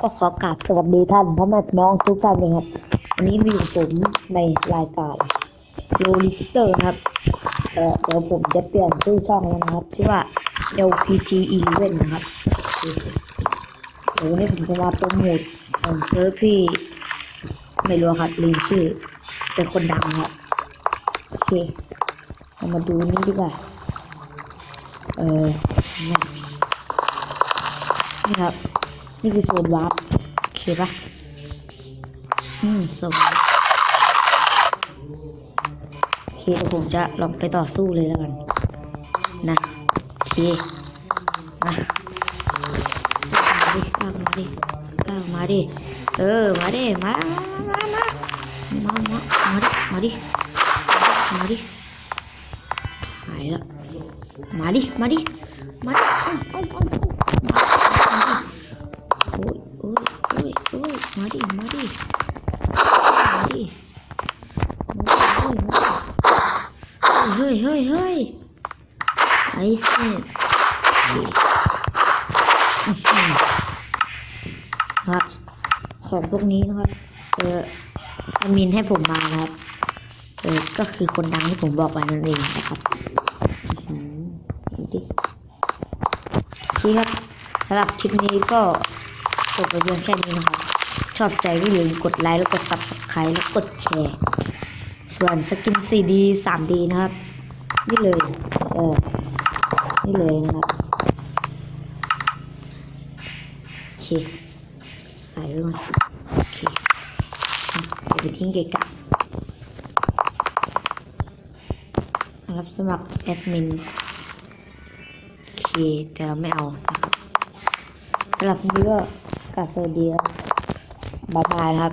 ก็ขอกราบสวัสดีท่านพ่อแม่พี่น้องทุกท่านเลยครับวันนี้มีผมในรายการโลลิเตอร์ครับเออเดี๋ยวผมจะเปลี่ยนชื่อช่องแล้วนะครับชื่อว่า LPG 11นะครับเดี๋ยววันนี้ผมจะมาโปรโมทของเซิร์ฟที่ ไม่รู้ครับลืมชื่อ เป็นคนดังครับโอเคเรามาดูนี่ดีกว่าเออนี่ครับ นี่คือโซนวาร์ปโอเคปะอืมโซนวาร์ปโอเคเดี๋ยวผมจะลองไปต่อสู้เลยแล้วกันนะโอเคมาก้าวมาดิก้าวมาดิก้าวมาดิ เออ มาดิ มา มา มา มา มา มาดิ มาดิมาดิหายล้วมาดิ มาดิ มาดิเอ้าเอ้าเอ้ามาดิโอ้ยโอ้ยโอ้ยโอ้ยมาดิมาดิ มาดิ มาดิเฮ้ยเฮ้ยเฮ้ยไอ้เสียครับ ของพวกนี้นะครับ เออแอมินให้ผมมานะครับ เออ ก็คือคนดังที่ผมบอกไปนั่นเองนะครับอื้อหือดูดิโอเครับสำหรับคลิปนี้ก็ บไปเพียงแค่นี้นะครับ ชอบใจก็อย่าลืมกดไลค์แล้วกด subscribe แล้วกดแชร์ ส่วนสกิน 4D 3D นะครับ นี่เลย เออ นี่เลยนะครับ โอเค ใส่ไว้ก่อนโอเคเดี๋ยวไปทิ้งเกะกะรับสมัครแอดมินโอเค แต่เราไม่เอานะครับสำหรับวันนี้ก็ กับสวัสดีครับบ๊ายบายครับ